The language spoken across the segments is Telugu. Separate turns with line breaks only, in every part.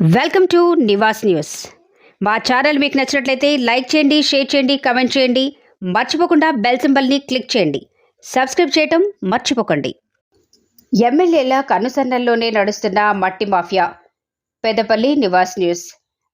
Welcome to Nivas news. మా ఛానల్ మీకు నచ్చినట్లయితే లైక్ చేయండి షేర్ చేయండి కమెంట్ చేయండి. మర్చిపోకుండా బెల్ సింబల్ని క్లిక్ చేయండి. సబ్స్క్రైబ్ చేయటం మర్చిపోకండి. ఎమ్మెల్యేల కనుసన్నల్లోనే నడుస్తున్న మట్టి మాఫియా. పెద్దపల్లి నివాస్ న్యూస్.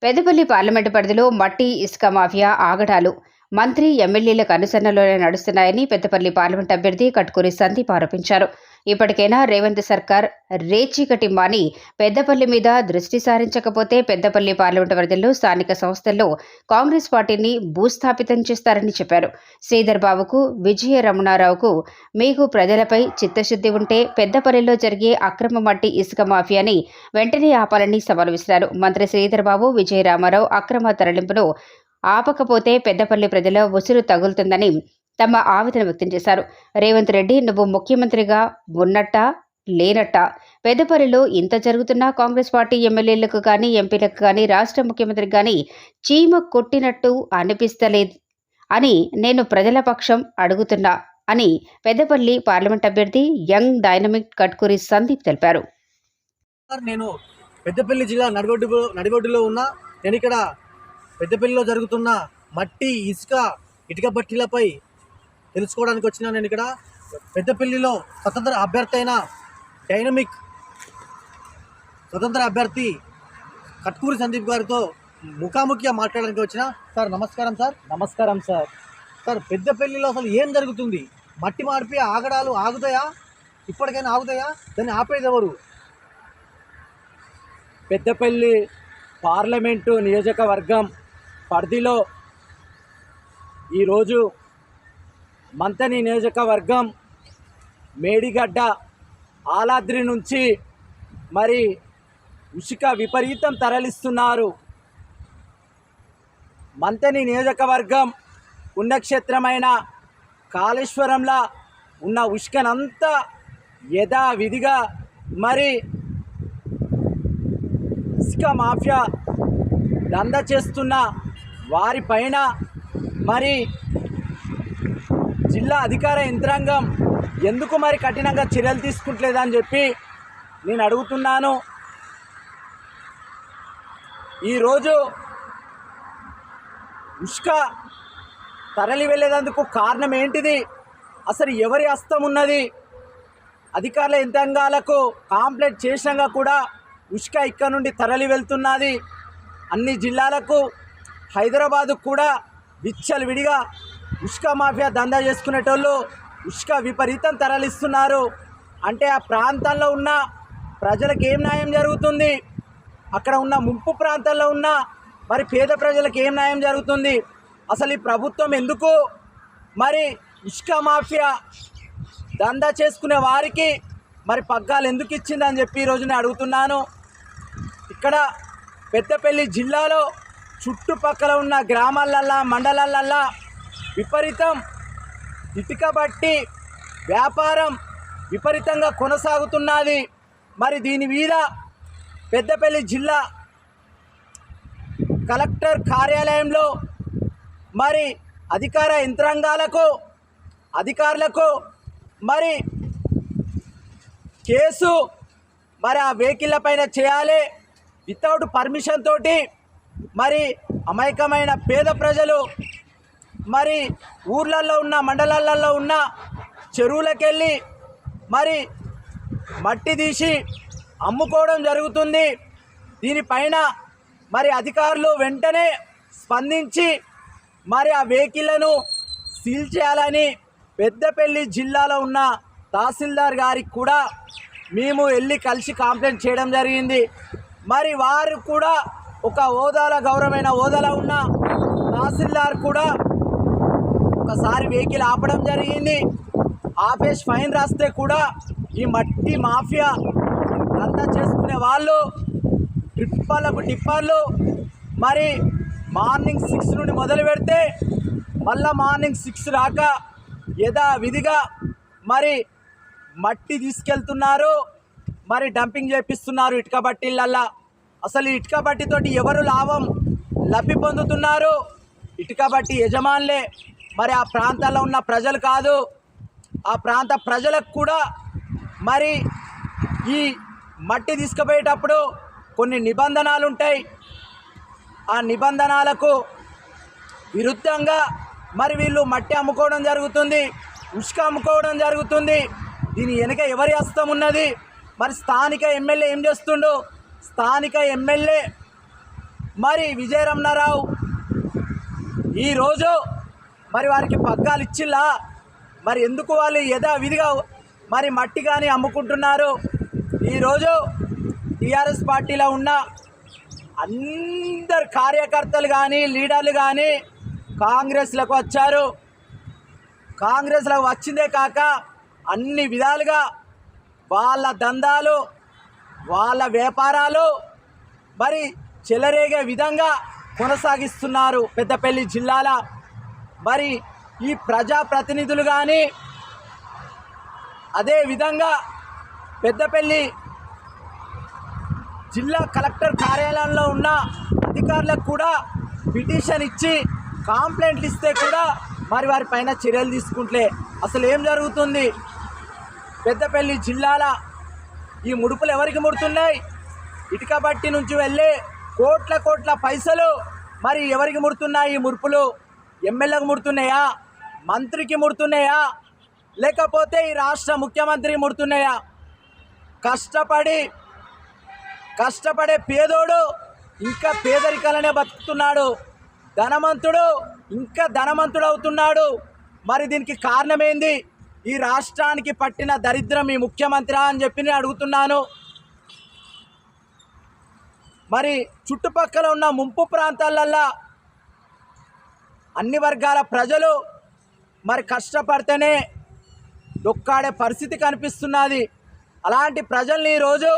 పెద్దపల్లి పార్లమెంటు పరిధిలో మట్టి ఇసుక మాఫియా ఆగడాలు మంత్రి ఎమ్మెల్యేల కనుసన్నలోనే నడుస్తున్నాయని పెద్దపల్లి పార్లమెంట్ అభ్యర్థి కట్కూరి సందీప్ ఆరోపించారు. ఇప్పటికైనా రేవంత్ సర్కార్ రేచీకటి మాని పెద్దపల్లి మీద దృష్టి సారించకపోతే పెద్దపల్లి పార్లమెంటు పరిధిలో స్థానిక సంస్థల్లో కాంగ్రెస్ పార్టీని భూస్థాపితం చేస్తారని చెప్పారు. శ్రీధర్ బాబుకు విజయ రమణారావుకు మీకు ప్రజలపై చిత్తశుద్ధి ఉంటే పెద్దపల్లిలో జరిగే అక్రమ మట్టి ఇసుక మాఫియాని వెంటనే ఆపాలని సవాలు విసిరారు మంత్రి శ్రీధర్ బాబు విజయ రామారావు అక్రమ తరలింపును ఆపకపోతే పెద్దపల్లి ప్రజల ఉసురు తగులుతుందని తమ ఆవేదన వ్యక్తం చేశారు. రేవంత్ రెడ్డి నువ్వు ముఖ్యమంత్రిగా ఉన్నట్ట లేనట్ట? పెద్దపల్లిలో ఇంత జరుగుతున్నా కాంగ్రెస్ పార్టీ ఎమ్మెల్యేలకు కానీ ఎంపీలకు కానీ రాష్ట్ర ముఖ్యమంత్రికి కానీ చీమ కొట్టినట్టు అనిపిస్తలేదు అని నేను ప్రజల పక్షం అడుగుతున్నా అని పెద్దపల్లి పార్లమెంట్ అభ్యర్థి యంగ్ డైనమిక్ కట్కూరి సందీప్ తెలిపారు.
సార్ నేను పెద్దపల్లి జిల్లా నడిగొడ్డు నడిగొడ్డులో ఉన్న నేను ఇక్కడ పెద్దపల్లిలో జరుగుతున్న మట్టి ఇసుక ఇటుక బట్టీలపై తెలుసుకోవడానికి వచ్చిన నేను ఇక్కడ పెద్దపల్లిలో స్వతంత్ర అభ్యర్థి అయిన డైనమిక్ స్వతంత్ర అభ్యర్థి కట్కూరి సందీప్ గారితో ముఖాముఖిగా మాట్లాడడానికి వచ్చిన సార్ నమస్కారం సార్.
నమస్కారం సార్.
సార్ పెద్దపల్లిలో అసలు ఏం జరుగుతుంది? మట్టి మార్పి ఆగడాలు ఆగుతాయా? ఇప్పటికైనా ఆగుతాయా? దాన్ని ఆపేది ఎవరు?
పెద్దపల్లి పార్లమెంటు నియోజకవర్గం పరిధిలో ఈరోజు మంతని నియోజకవర్గం మేడిగడ్డ ఆలాద్రి నుంచి మరి ఉషిక విపరీతం తరలిస్తున్నారు. మంతని నియోజకవర్గం పుణ్యక్షేత్రమైన కాళేశ్వరంలో ఉన్న ఉష్కనంతా యథావిధిగా మరి ఇసుక మాఫియా దంద చేస్తున్న వారిపైన మరి జిల్లా అధికార యంత్రాంగం ఎందుకు మరి కఠినంగా చర్యలు తీసుకుంటలేదని చెప్పి నేను అడుగుతున్నాను. ఈరోజు ఉష్క తరలి వెళ్ళేందుకు కారణం ఏంటిది? అసలు ఎవరి హస్తం ఉన్నది? అధికారుల యంత్రాంగాలకు కాంప్లైంట్ చేసినాక కూడా ఉష్క ఇక్కడ నుండి తరలి వెళ్తున్నది. అన్ని జిల్లాలకు హైదరాబాదు కూడా విచ్చలవిడిగా ఉష్క మాఫియా దందా చేసుకునేటోళ్ళు ఉష్క విపరీతం తరలిస్తున్నారు. అంటే ఆ ప్రాంతంలో ఉన్న ప్రజలకు ఏం న్యాయం జరుగుతుంది? అక్కడ ఉన్న ముంపు ప్రాంతాల్లో ఉన్న మరి పేద ప్రజలకు ఏం న్యాయం జరుగుతుంది? అసలు ఈ ప్రభుత్వం ఎందుకు మరి ఇష్క మాఫియా దందా చేసుకునే వారికి మరి పగ్గాలు ఎందుకు ఇచ్చిందని చెప్పి ఈరోజు నేను అడుగుతున్నాను. ఇక్కడ పెద్దపల్లి జిల్లాలో చుట్టుపక్కల ఉన్న గ్రామాలల్లా మండలాలల్లా విపరీతం ఇటుక బట్టి వ్యాపారం విపరీతంగా కొనసాగుతున్నది. మరి దీని మీద పెద్దపల్లి జిల్లా కలెక్టర్ కార్యాలయంలో మరి అధికార యంత్రాంగాలకు అధికారులకు మరి కేసు మరి ఆ వెహికల్ల పైన చేయాలి. వితౌట్ పర్మిషన్ తోటి మరి అమాయకమైన పేద ప్రజలు మరి ఊర్లలో ఉన్న మండలాలలో ఉన్న చెరువులకెళ్ళి మరి మట్టి తీసి అమ్ముకోవడం జరుగుతుంది. దీనిపైన మరి అధికారులు వెంటనే స్పందించి మరి ఆ వెహికల్లను సీల్ చేయాలని పెద్దపల్లి జిల్లాలో ఉన్న తహసీల్దార్ గారికి కూడా మేము వెళ్ళి కలిసి కంప్లైంట్ చేయడం జరిగింది. మరి వారు కూడా ఒక హోదాలో గౌరవమైన హోదాలో ఉన్న తహసీల్దార్ కూడా ఒకసారి వెహికల్ ఆపడం జరిగింది. ఆపేసి ఫైన్ రాస్తే కూడా ఈ మట్టి మాఫియా అంతా చేసుకునే వాళ్ళు ట్రిప్పర్లకు టిప్పర్లు. మరి మార్నింగ్ సిక్స్ నుండి మొదలు పెడితే మళ్ళా మార్నింగ్ సిక్స్ రాక యథావిధిగా మరి మట్టి తీసుకెళ్తున్నారు. మరి డంపింగ్ చేపిస్తున్నారు ఇటుక బట్టిళ్ళల్లా అసలు ఇటుక బట్టితోటి ఎవరు లాభం? లబ్ధి పొందుతున్నారు. ఇటుక బట్టి యజమానులే. మరి ఆ ప్రాంతాల్లో ఉన్న ప్రజలు కాదు ఆ ప్రాంత ప్రజలకు కూడా మరి ఈ మట్టి తీసుకుపోయేటప్పుడు కొన్ని నిబంధనలు ఉంటాయి ఆ నిబంధనలకు విరుద్ధంగా మరి వీళ్ళు మట్టి అమ్ముకోవడం జరుగుతుంది ఉష్క అమ్ముకోవడం జరుగుతుంది. దీని వెనుక ఎవరి హస్తం ఉన్నది? మరి స్థానిక ఎమ్మెల్యే ఏం చేస్తుండు? స్థానిక ఎమ్మెల్యే మరి విజయరమణారావు. ఈరోజు మరి వారికి పగ్గాలు ఇచ్చిల్లా మరి ఎందుకు వాళ్ళు యథావిధిగా మరి మట్టి కానీ అమ్ముకుంటున్నారు? ఈరోజు టీఆర్ఎస్ పార్టీలో ఉన్న అందరు కార్యకర్తలు కానీ లీడర్లు కానీ కాంగ్రెస్లకు వచ్చారు. కాంగ్రెస్లకు వచ్చిందే కాక అన్ని విధాలుగా వాళ్ళ దందాలు వాళ్ళ వ్యాపారాలు మరి చెలరేగే విధంగా కొనసాగిస్తున్నారు పెద్దపల్లి జిల్లాల మరి ఈ ప్రజాప్రతినిధులు కానీ అదే విధంగా పెద్దపల్లి జిల్లా కలెక్టర్ కార్యాలయంలో ఉన్న అధికారులకు కూడా పిటిషన్ ఇచ్చి కాంప్లైంట్లు ఇస్తే కూడా మరి వారి పైన చర్యలు తీసుకుంటే అసలు ఏం జరుగుతుంది? పెద్దపల్లి జిల్లాల ఈ ముడుపులు ఎవరికి ముడుతున్నాయి? ఇటుక బట్టి నుంచి వెళ్ళే కోట్ల కోట్ల పైసలు మరి ఎవరికి ముడుతున్నాయి ఈ ముడుపులు? ఎమ్మెల్యేకు ముడుతున్నాయా? మంత్రికి ముడుతున్నాయా? లేకపోతే ఈ రాష్ట్ర ముఖ్యమంత్రికి ముడుతున్నాయా? కష్టపడి కష్టపడే పేదోడు ఇంకా పేదరికాలనే బతుకుతున్నాడు. ధనవంతుడు ఇంకా ధనవంతుడు అవుతున్నాడు మరి దీనికి కారణమేంది? ఈ రాష్ట్రానికి పట్టిన దరిద్రం ఈ ముఖ్యమంత్రి అని చెప్పి నేను అడుగుతున్నాను. మరి చుట్టుపక్కల ఉన్న ముంపు ప్రాంతాలల్లో అన్ని వర్గాల ప్రజలు మరి కష్టపడితేనే దొక్కాడే పరిస్థితి కనిపిస్తున్నది. అలాంటి ప్రజల్ని ఈరోజు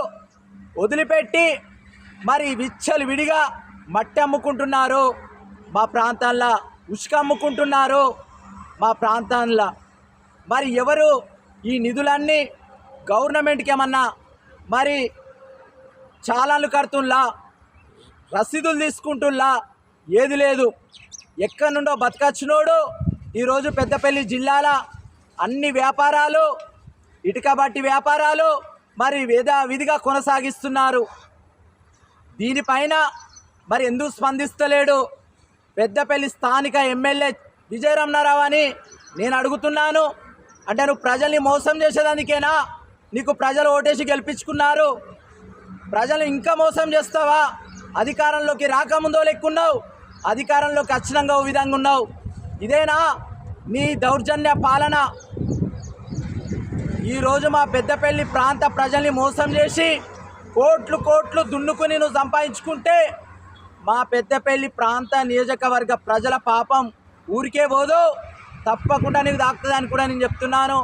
వదిలిపెట్టి మరి విచ్చలు విడిగా మట్టి అమ్ముకుంటున్నారు. మా ప్రాంతాల్లో ఉసుక అమ్ముకుంటున్నారు మా ప్రాంతాల్లో. మరి ఎవరు ఈ నిధులన్నీ గవర్నమెంట్కి ఏమన్నా మరి చాలాలు కడుతుల్లా? రసీదులు తీసుకుంటుల్లా? ఏది లేదు. ఎక్కడి నుండో బతకచ్చినోడు ఈరోజు పెద్దపల్లి జిల్లాల అన్ని వ్యాపారాలు ఇటుక బట్టి వ్యాపారాలు మరి విధిగా కొనసాగిస్తున్నారు. దీనిపైన మరి ఎందుకు స్పందిస్తలేడు? పెద్దపల్లి స్థానిక ఎమ్మెల్యే విజయరమణారావు అని నేను అడుగుతున్నాను. అంటే నువ్వు ప్రజల్ని మోసం చేసేదానికేనా? నీకు ప్రజలు ఓటేసి గెలిపించుకున్నారు. ప్రజలు ఇంకా మోసం చేస్తావా? అధికారంలోకి రాకముందో లెక్కున్నావు. అధికారంలో ఖచ్చితంగా ఓ విధంగా ఉన్నావు. ఇదేనా నీ దౌర్జన్య పాలన? ఈరోజు మా పెద్దపల్లి ప్రాంత ప్రజల్ని మోసం చేసి కోట్లు కోట్లు దున్నుకుని నువ్వు సంపాదించుకుంటే మా పెద్దపల్లి ప్రాంత నియోజకవర్గ ప్రజల పాపం ఊరికే పోదు. తప్పకుండా నీకు దాక్తుందని కూడా నేను చెప్తున్నాను.